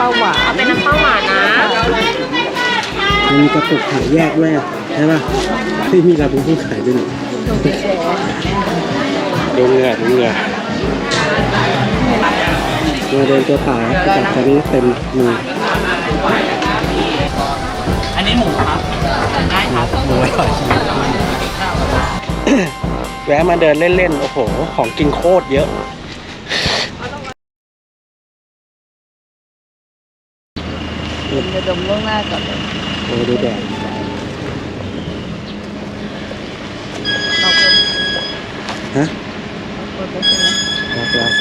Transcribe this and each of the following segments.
ปลาหวานเอาเป็นน้ำข้าวหวานนะมันมีกระปุกขายแยกด้วยอะใช่ป่ะที่มีลาบูบูขายด้วยนี่ดูเหงื่อดูเหงื่อมาเดินตัวเปล่าครับจับตอนนี้เต็มมืออันนี้หมูครับได้ครับมือไว้ก่อนแวะมาเดินเล่นๆ โอ้โห ของกินโคตรเยอะ เดี๋ยวดมล่วงหน้าก่อนเลยโอ้ดูแดดเราเพิ่มฮะเพิ่มไปใช่ไหมครับครับ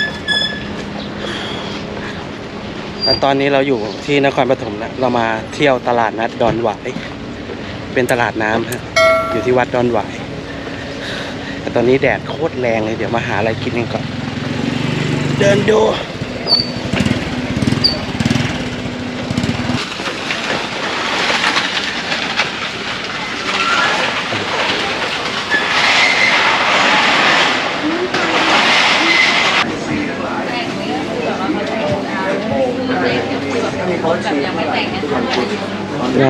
แล้วตอนนี้เราอยู่ที่นครปฐมแล้วเรามาเที่ยวตลาดนัดดอนหวายเป็นตลาดน้ำฮะอยู่ที่วัดดอนหวายแต่ตอนนี้แดดโคตรแรงเลยเดี๋ยวมาหาอะไรกินกันก่อน เดินดู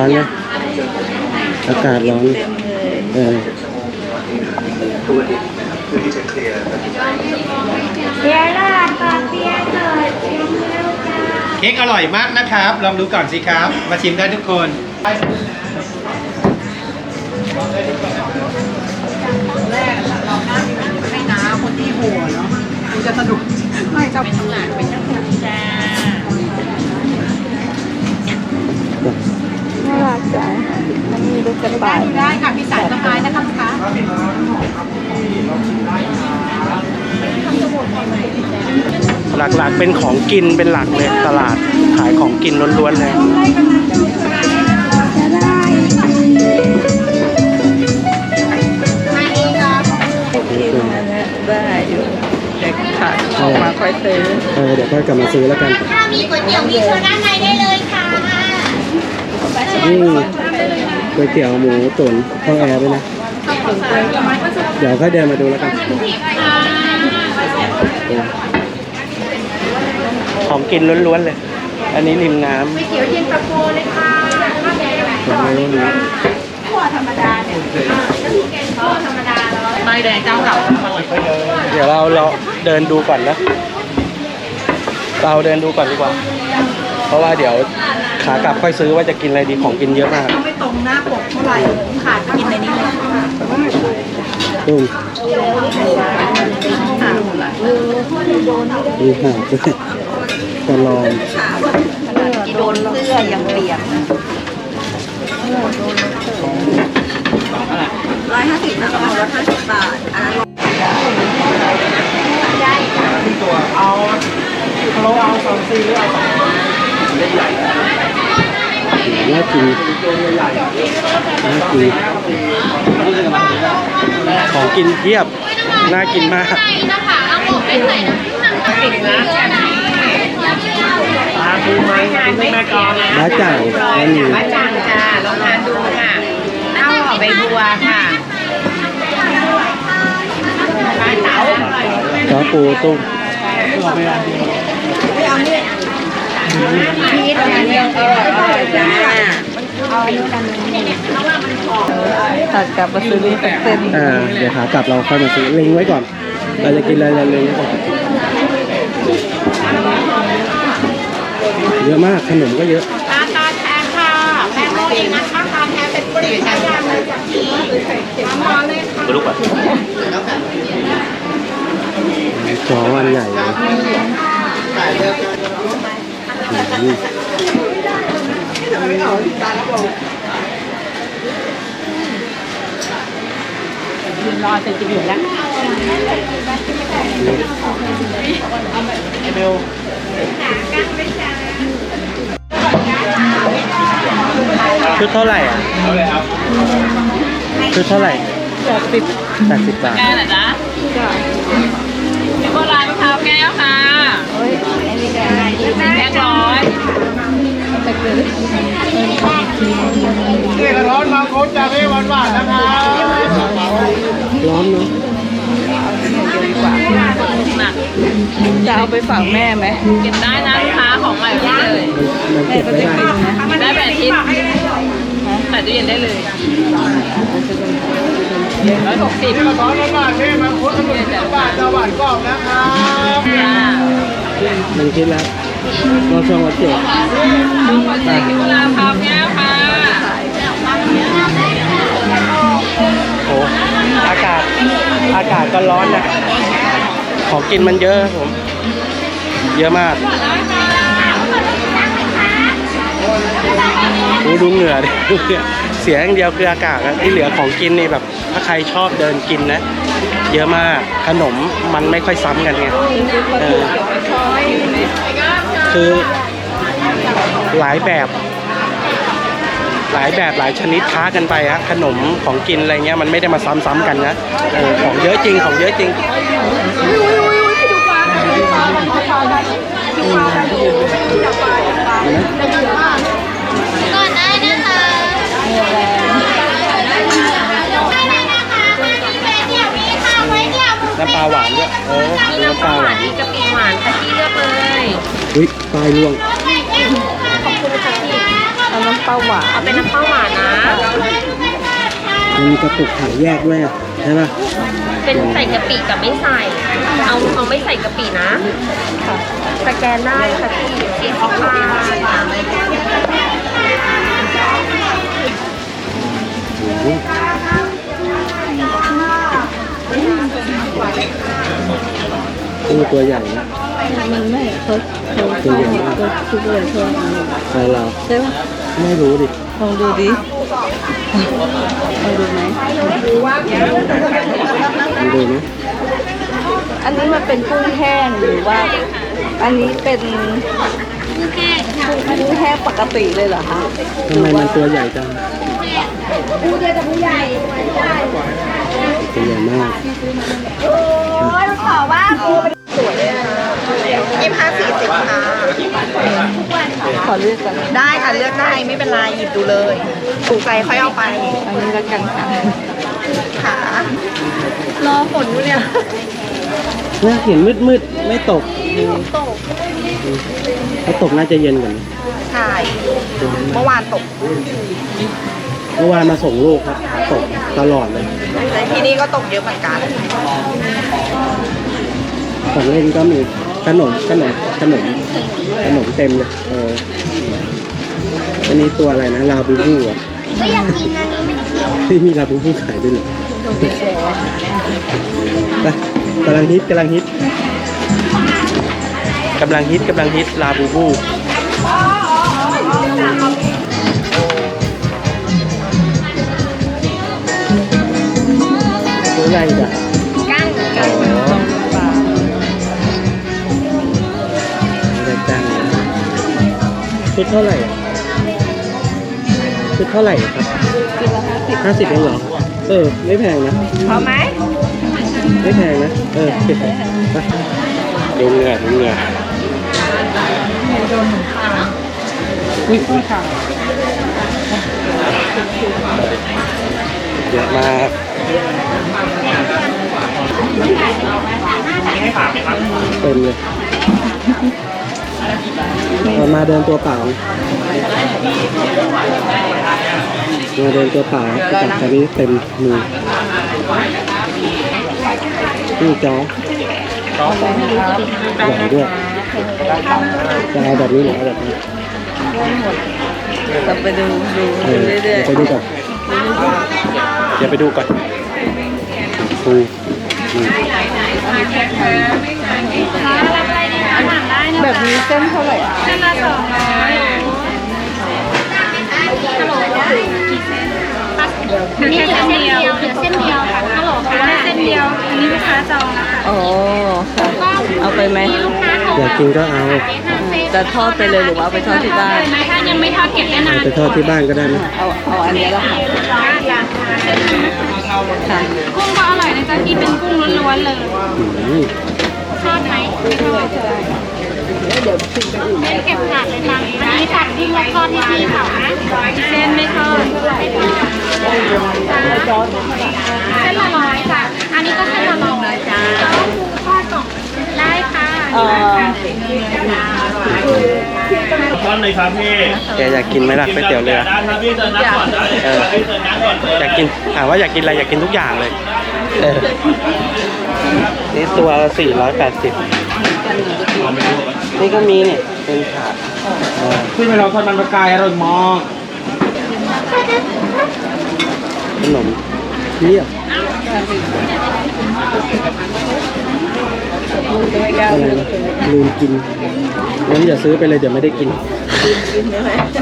ร้อนนะอากาศร้อนเออเค้กอร่อยมากนะครับ ลองดูก่อนสิครับ มาชิมได้ทุกคนให้น้าคนที่หัวเนาะกูจะสนุกไม่จะเป็นหลานเป็น เป็นของกินเป็นหลักเลยตลาดขายของกินล้วนๆเลยกินอันเนี้ยได้อยู่เด็กขายออกมาค่อยซื้อเออเดี๋ยวค่อยกลับมาซื้อแล้วกัน ถ้ามีก๋วยเตี๋ยวมีเชิญด้านในได้เลยค่ะนี่ก๋วยเตี๋ยวหมูตุ๋นข้าวแอร์ด้วยนะ เดี๋ยวค่อยเดินมาดูแล้วกัน ของกินล้วนๆเลย อันนี้ริมน้ำก๋วยเตี๋ยวเย็นตาโฟเลยค่ะผมไม่รู้นะขั่วธรรมดาเนี่ยก็มีแกงขั่วธรรมดาแล้วไม้แดงเจ้าเก่าเดี๋ยวเราเราเดินดูก่อนนะ เราเดินดูก่อนดีกว่า เพราะว่าเดี๋ยวขากลับค่อยซื้อว่าจะกินอะไรดีของกินเยอะมากไม่ตรงหน้าปกเท่าไหร่ขาดกินในนี้เลยตุ้มขาดหมดละมีห่าด้วย ตลอดที่โดนเสื้อยังเปียกนะร้อยห้าสิบนะคะร้อยห้าสิบบาทอันนั้นน่ากินน่ากินของกินเพียบ น่ากินมากนี่นะคะเอาหมดไปใส่น้ำมันติดนะ บ้าจ่างอันนี้บ้าจางจ้าลองทานดูค่ะข้าวห่อใบบัวค่ะปลาเต๋าซอสปูตุ้มพีชอันนี้เอออร่อยจ้าตัดกลับมาซื้อนี่เป็นเส้นอ่าเดี๋ยวขากลับเราค่อยมาซื้อเล็งไว้ก่อนเราจะกินอะไรเราเล็งไว้ก่อน เยอะมากขนมก็เยอะตาตาแทนค่ะแป้งโรยเองนะคะตาแทนเป็นปลีกชั้นยางเลยจากที่ทำมาเลยค่ะสองวันใหญ่เลยอืมยืนรอจะจะอยู่แล้วเบล ชุดเท่าไหร่อะชุดเท่าไหร่แปดสิบแปดสิบบาทแก้เหรอจ๊ะ จะเอาไปฝากแม่ไหมเก็บได้นะลูกค้าของใหม่ไม่เลยมันแม่เก็บก็ไม่จะได้กินนะได้แบบอาทิตย์ใส่ตู้เย็นได้เลยร้อยหกสิบจ้ามันคิดแล้วเราช่วงวันเจ็ดกุหลาบขาวแก้วค่ะโอ้อากาศอากาศก็ร้อนนะของกินมันเยอะครับผม เยอะมากโอ้ดูเหงื่อดิเหงื่อเสียอย่างเดียวคืออากาศอะที่เหลือของกินนี่แบบถ้าใครชอบเดินกินนะ เยอะมากขนมมันไม่ค่อยซ้ำกันไงคือหลายแบบ หลายแบบหลายชนิดค้ากันไปฮะขนมของกินอะไรเงี้ยมันไม่ได้มาซ้ำๆกันนะเออของเยอะจริงของเยอะจริงเห็นไหม ก่อนได้นะคะได้เลยนะคะมาที่เฟซเนี่ยมีค่ะไว้เนี่ย น้ำปลาหวานด้วยเออดูน้ำปลาหวาน กะปิหวานกะทิเลือกเลย อุ้ยปลายร่วงเอาน้ำเปล่าหวานเอาเป็นน้ำเปล่าหวานนะ มันมีกระปุกขายแยกด้วยอะใช่ป่ะเป็นใส่กะปิกับไม่ใส่ เอาเอาไม่ใส่กะปินะสแกนได้ค่ะที่สีทองค่ะโอ้โหนี่ตัวใหญ่นะ มันไม่เขา เขาตัวใหญ่มากเขาคิดเลยเท่านั้นใครเราใช่ปะไม่รู้ดิลองดูดิลองดูไหมลองดูไหมอันนี้มันเป็นกุ้งแห้งหรือว่า อันนี้เป็นกุ้งแห้งปกติเลยเหรอคะทำไมมันตัวใหญ่จังผู้เดียวกับผู้ใหญ่ตัวใหญ่มากโอ้ยขอว่าครูเป็นสวย ยี่ห้าสี่สิบค่ะ ขอเลือกกันได้ค่ะเลือกได้ไม่เป็นไรหยิบดูเลยถูกใจค่อยเอาไปอันนี้ละกันค่ะค่ะรอฝนอยู่เนี่ยเนี่ยเห็นมืดมืดๆไม่ตกตกถ้าตกน่าจะเย็นกว่านี้ใช่เมื่อวานตกเมื่อวานมาส่งลูกครับ ตกตลอดเลยแต่ที่นี่ก็ตกเยอะเหมือนกัน ของเล่นก็มี ขนมขนมขนมขนมเต็มเลยเอออันนี้ตัวอะไรนะลาบูบูอะก็อยากกินอันนี้ไม่ได้ที่มีลาบูบูขายด้วยเหรอไปกำลังฮิตกำลังฮิตกำลังฮิตกำลังฮิตลาบูบูตัวอะไรอีกอะ ชุดเท่าไหร่อะชุดเท่าไหร่ครับห้าสิบเองเหรอ เออ ไม่แพงนะ พอไหม ไม่แพงนะ เออไปดูเหงื่อดูเหงื่ออุ้ยเยอะมากเต็มเลยเรา มาเดินตัวเปล่ามาเดินตัวเปล่าครับแต่ตอนนี้เต็มมือนี่จอใหญ่ด้วยจะเอาแบบนี้หรือเอาแบบนี้เราไปดูดูเอดูอเรื่เดี๋อยยวไปดูก่อนเดี๋ยวไปดูก่อนปู อืมๆแบบนี้เส้นเท่าไหร่อะอันนี้เหลือเส้นเดียวเหลือเส้นเดียวค่ะฮัลโหลค่ะเส้นเดียวอันนี้ลูกค้าจองแล้วค่ะอ๋อค่ะเอาไปไหมอยากกินก็เอาจะทอดไปเลยหรือว่าเอาไปทอดที่บ้านถ้ายังไม่ทอดเก็บได้นาเอานไปทอดที่บ้านก็ได้นะเอาเอาอันนี้ละค่ะค่ะกุ้งก็อร่อยนะจ๊ะที่เป็นกุ้งล้วนๆเลยอืมทอดไหมไม่ ทอดเดี๋ยวชิมไปอื่นเก็บถาดเลยตังอันนี้ตัดกุ้งแล้วทอดที่พี่เขานะเส้นไม่ทอดไม่ทอดเส้นละร้อยจ้ะอันนี้ก็เส้นละร้อยจ้ะแล้วปูทอดกล่องเอ่อท่านเลยครับพี่แกอยากกินไหมล่ะก๋วยเตี๋ยวเรืออนได้เออพี่เชิญนั่งก่อยากกินถามว่าอยากกินอะไรอยากกินทุกอย่างเลยนี่ตัว480 นี่ก็มีเนี่ยเป็นถาดเออขึ้นไปเราทอดมันปลากายอร่อยมากขนมเรียบอะไรนะลืมกินงั้นอย่าซื้อไปเลยเดี๋ยวไม่ได้กิน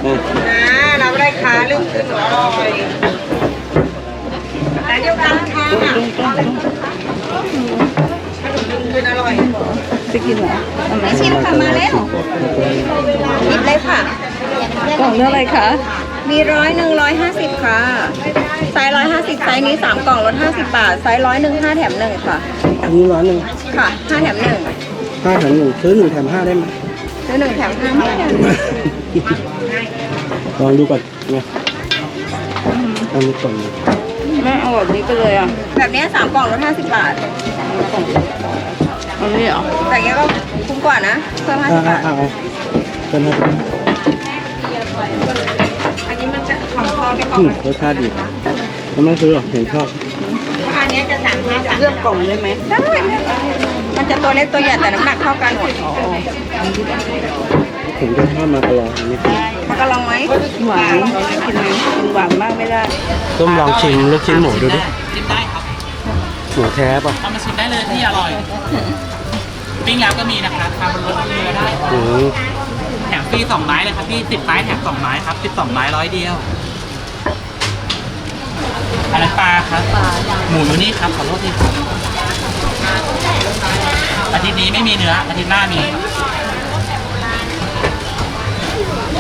เออน้ำอะไรคะลืมขึ้นอร่อยแต่เดียวกันค่ะขึ้นอร่อย จะกินเหรอไม่ชิมค่ะมาแล้วหยิบเลยค่ะ กล่องเท่าไรคะมีร้อยหนึ่งร้อยห้าสิบค่ะ ไซส์ร้อยห้าสิบไซส์นี้สามกล่องลดห้าสิบบาท ไซส์ร้อยหนึ่งห้าแถมหนึ่งค่ะ อันนี้ร้อนหนึ่งค่ะห้าแถมหนึ่งห้าแถมหนึ่งซื้อหนึ่งแถมห้าได้ไหมซื้อหนึ่งแถมห้าไม่แถมลองดูก่อนเนี่ยเอามาก่อนเลยไม่เอาแบบนี้ไปเลยอะ แบบนี้สามกล่องลดห้าสิบบาท อันนี้เหรอแต่เงี้ยก็คุ้มกว่านะเพิ่มห้าอ่าสิบบาทอ่าอ่าเป็นห้าสิบอันนี้มันจะของทอดไปกล่ออืงมรสชาติดีแล้วไม่ซื้อหรอกเห็นชอบอันนี้จะสามห้าเลือกกล่องได้ไหมได้มันจะตัวเล็กตัวใหญ่แต่น้ำหนักเท่ากันหมดอ๋อผมจะทอดมาตลอดอันนี้มันก็ลองไหมหวานกินไหมกินหวานมากไม่ได้ ต้มลองชิมลูกชิ้นหมูดูดิ ชิมได้ครับหมูแท้ป่ะเอามาชิมได้เลยที่อร่อย ปิ้งแล้วก็มีนะครับทานบนรถเรือได้อืมแถมฟรีสองไม้เลยครับพี่สิบไม้แถมสองไม้ครับสิบสองไม้ร้อยเดียวอันนั้นปลาครับหมูอยู่นี่ครับขอโทษทีครับอาทิตย์นี้ไม่มีเนื้ออาทิตย์หน้ามีครับ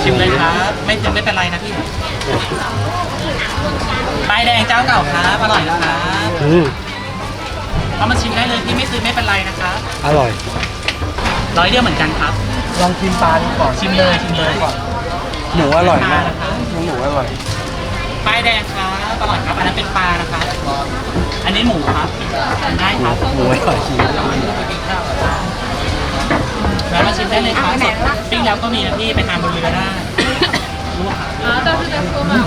ชิมเลยครับ ไม่ชิมไม่เป็นไรนะพี่ปลายแดงเจ้าเก่าครับอร่อยนะครับ อืม เอามาชิมได้เลยพี่ไม่ซื้อไม่เป็นไรนะครับอร่อย ร้อยเดียวเหมือนกันครับ ลองชิมปลาดูก่อนชิมเลยชิมเลยหมูอร่อยมากหมูอร่อยป้ายแดงครับอร่อยครับอันนั้นเป็นปลานะครับอันนี้หมูครับได้ครับหมูอร่อยจริงแล้วมาชิมได้เลยครับสดปิ้งแล้วก็มีนะพี่ไปทานบนเรือได้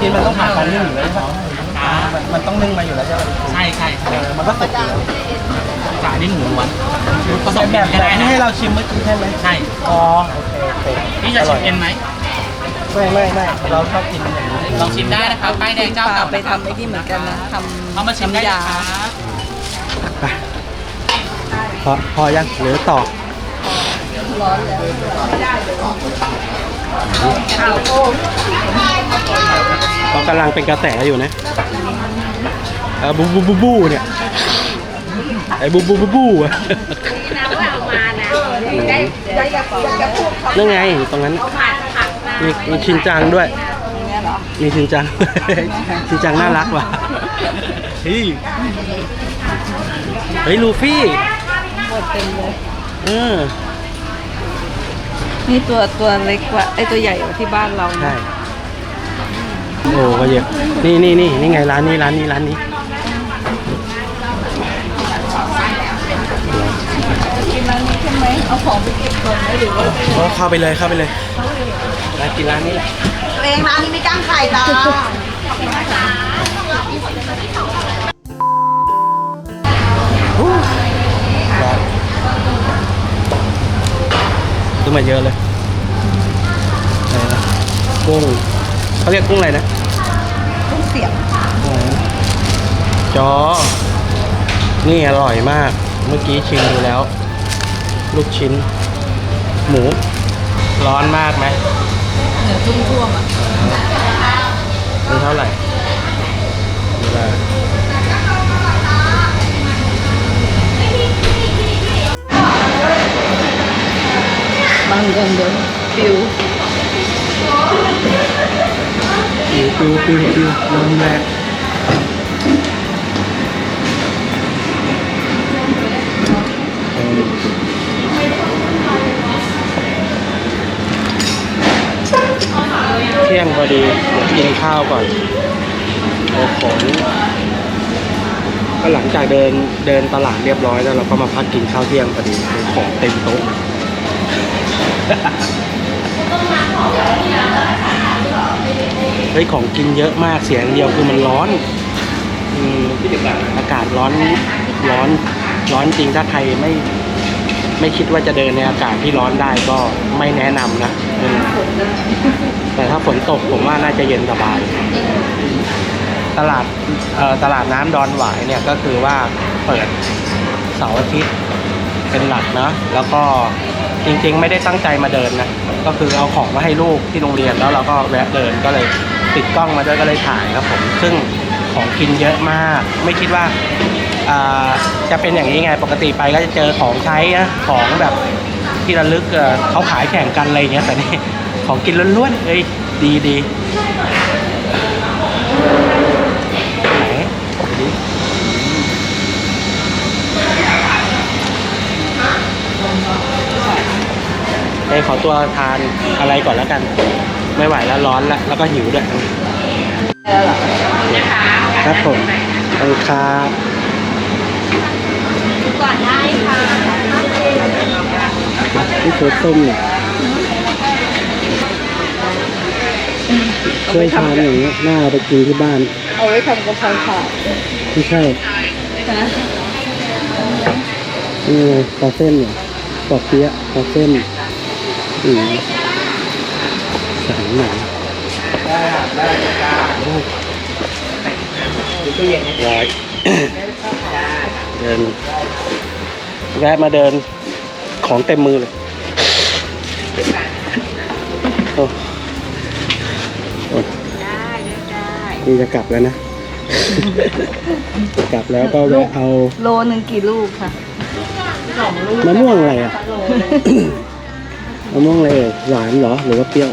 จริงมันต้องผ่านการนึ่งอยู่แล้วใช่ไหมครับมันต้องนึ่งมาอยู่แล้วใช่ไหมใช่ใช่ครับมันก็สุกอยู่แล้วจ่าย นี่หมูล้วนผสมแบบแบบได้ที่นะให้เราชิมเมื่อกี้ใช่ไหมใช่อ๋อโอเคโอเคพี่จะชิมเอ็นไหมไม่ไม่ไม่เราชอบกินอย่างนี้ลองชิมได้นะครับป้ายแดงเจ้าเก่าไปทำไอ้นี่เหมือนกันนะทำเอามาชิมได้เลยครับไปพอพอยังหรือต่อเขากำลังเป็นกระแสอยู่นะเออบูบูบูบูเนี่ย ไอ้บูบูบูบูอะน้ำเอามานะได้นั่นไงตรงนั้นน่ะมีมีชินจังด้วย มีชินจัง ชินจังน่ารักว่ะเฮ้ยเฮ้ยลูฟี่หมดเต็มเลยเออนี่ตัวตัวเล็กกว่าไอ้ตัวใหญ่กว่าที่บ้านเรานะ ใช่ โอ้ก็เยอะนี่นี่นี่นี่ไงร้านนี้ร้านนี้ร้านนี้ กินร้านนี้ใช่ไหม เอาของไปเก็บก่อนไหมหรือว่าโอ้เข้าไปเลยเข้าไปเลยร้านกินร้านนี้แหละตัวเองร้านนี้ไม่จ้างใครจ้าร้านซื้อมาเยอะเลยอะไรนะกุ้งเขาเรียกกุ้งอะไรนะต้องเสียบอะไรนะจอ นี่อร่อยมาก เมื่อกี้ชิมดูแล้ว ลูกชิ้น หมู ร้อนมากไหมเหนือทุ่วมๆอะนี่เท่าไหร่เวลาบางกันเดี๋ยวฟิวปิวปิวปิวปิวลมแรง ที่ยงพอดีเดี๋ยวกินข้าวก่อนโอ้ของก็หลังจากเดินเดินตลาดเรียบร้อยแล้วเราก็มาพักกินข้าวเที่ยงพอดีของเต็มโต๊ะเฮ้ยของกินเยอะมากเสียงเดียวคือมันร้อนอืมอากาศร้อนร้อนร้อนจริงถ้าใครไม่ไม่คิดว่าจะเดินในอากาศที่ร้อนได้ก็ไม่แนะนำนะอืม แต่ถ้าฝนตกผมว่าน่าจะเย็นสบาย ตลาดตลาดน้ำดอนหวายเนี่ยก็คือว่าเปิดเสาร์อาทิตย์เป็นหลักนะแล้วก็จริงๆ ไม่ได้ตั้งใจมาเดินนะก็คือเอาของมาให้ลูกที่โรงเรียนแล้วเราก็แวะเดินก็เลยติดกล้องมาด้วยก็เลยถ่ายครับผม ซึ่งของกินเยอะมาก ไม่คิดว่าจะเป็นอย่างนี้ไงปกติไปก็จะเจอของใช้นะของแบบที่ระลึกเขาขายแข่งกันอะไรเงี้ยแต่นี่ ของกินล้วนๆเอ้ยดีดีไหนดูดิเอ้ยขอตัวทานอะไรก่อนแล้วกัน ไม่ไหวแล้วร้อนแล้วแล้วก็หิวด้วยครับผมขอบคุณครับก่อนได้ค่ะนี่โคต้มเนี่ย เคยทานอย่างเงี้ยน่าเอาไปกินที่บ้าน เอาไว้ทำกะเพราถาดไม่ใช่นี่ไงปลาเส้นเนี่ยปลาเปี๊ยะปลาเส้นอืมสั่งหนังร้อยเดินแวะมาเดินของเต็มมือเลย นี่จะกลับแล้วนะ กลับแล้วก็แวะเอาโลหนึ่งกี่ลูกค่ะมะม่วงอะไรอะมะม่วงอะไรเอ่ยหวานเหรอหรือว่าเปรี้ยว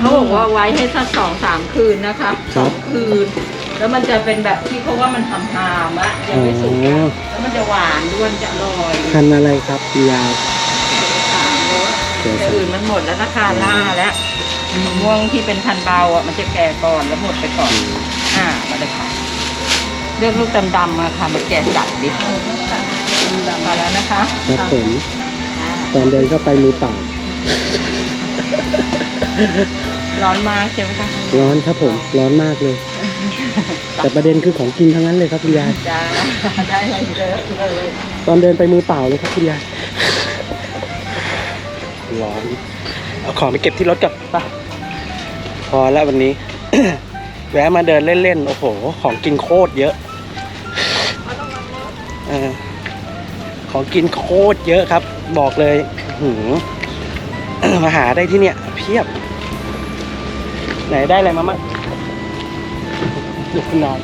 เขาบอกว่าไว้ให้สักสองสามคืนนะคะครับคืน แล้วมันจะเป็นแบบที่เขาว่ามันหำหามๆอะยังอ๋ไม่สุกออะแล้วมันจะหวานด้วยมันจะอร่อยพันธุ์อะไรครับยาว สามรสเดี๋ยวอย่างสิอื่นมันหมดแล้วนะคะล่าแล้ว มะม่วงที่เป็นพันธุ์เบาอะมันจะแก่ก่อนแล้วหมดไปก่อน อ่ามาเลยค่ะเลือกลูกดำๆมาค่ะมาแก่จัดดิมาแล้วนะคะครับผมตอนเดินเข้าไปมือเปล่าร้อนมากใช่ไหมคะร้อนครับผมร้อนมากเลย แต่ประเด็นคือของกินทั้งนั้นเลยครับคุณยายจ้าได้เลยเยอะเลยตอนเดินไปมือเปล่าเลยครับคุณยายร้อนเอาของไปเก็บที่รถกับป่ะพ อแล้ววันนี้ แวะมาเดินเล่นๆ โอ้โห ของกินโคตรเยอะเออของกินโคตรเยอะครับ บอกเลยหือมาหาได้ที่เนี่ย เพียบ ไหนได้อะไรมามั่งดูคุณนาย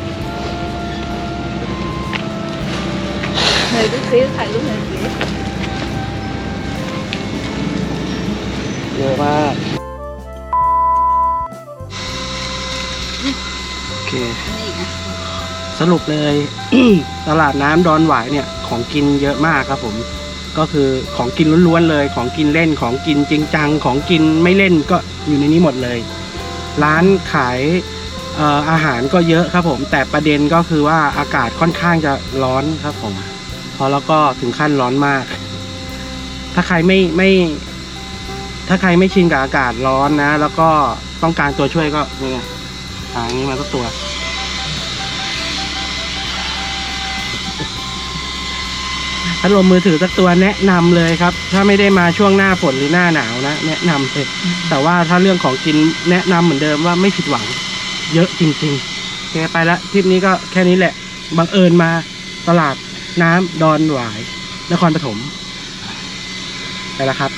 ไหนดูซิถ่ายรูปหน่อยสิเยอะมาก เค สรุปเลย ตลาดน้ำดอนหวายเนี่ย ของกินเยอะมากครับผม ก็คือของกินล้วนๆเลย ของกินเล่นของกินจริงจัง ของกินไม่เล่นก็อยู่ในนี้หมดเลย ร้านขายอาหารก็เยอะครับผม แต่ประเด็นก็คือว่าอากาศค่อนข้างจะร้อนครับผมพอแล้วก็ถึงขั้นร้อนมาก ถ้าใครไม่ไม่ ถ้าใครไม่ชินกับอากาศร้อนนะ แล้วก็ต้องการตัวช่วยก็นี่ไง หางี้มาสักตัว พัดลมมือถือสักตัวแนะนำเลยครับ ถ้าไม่ได้มาช่วงหน้าฝนหรือหน้าหนาวนะ แนะนำเลยแต่ว่าถ้าเรื่องของกินแนะนำเหมือนเดิมว่าไม่ผิดหวัง เยอะจริงๆโอเคไปละทริปนี้ก็แค่นี้แหละบังเอิญมาตลาดน้ำดอนหวาย นครปฐมไปแล้วครับ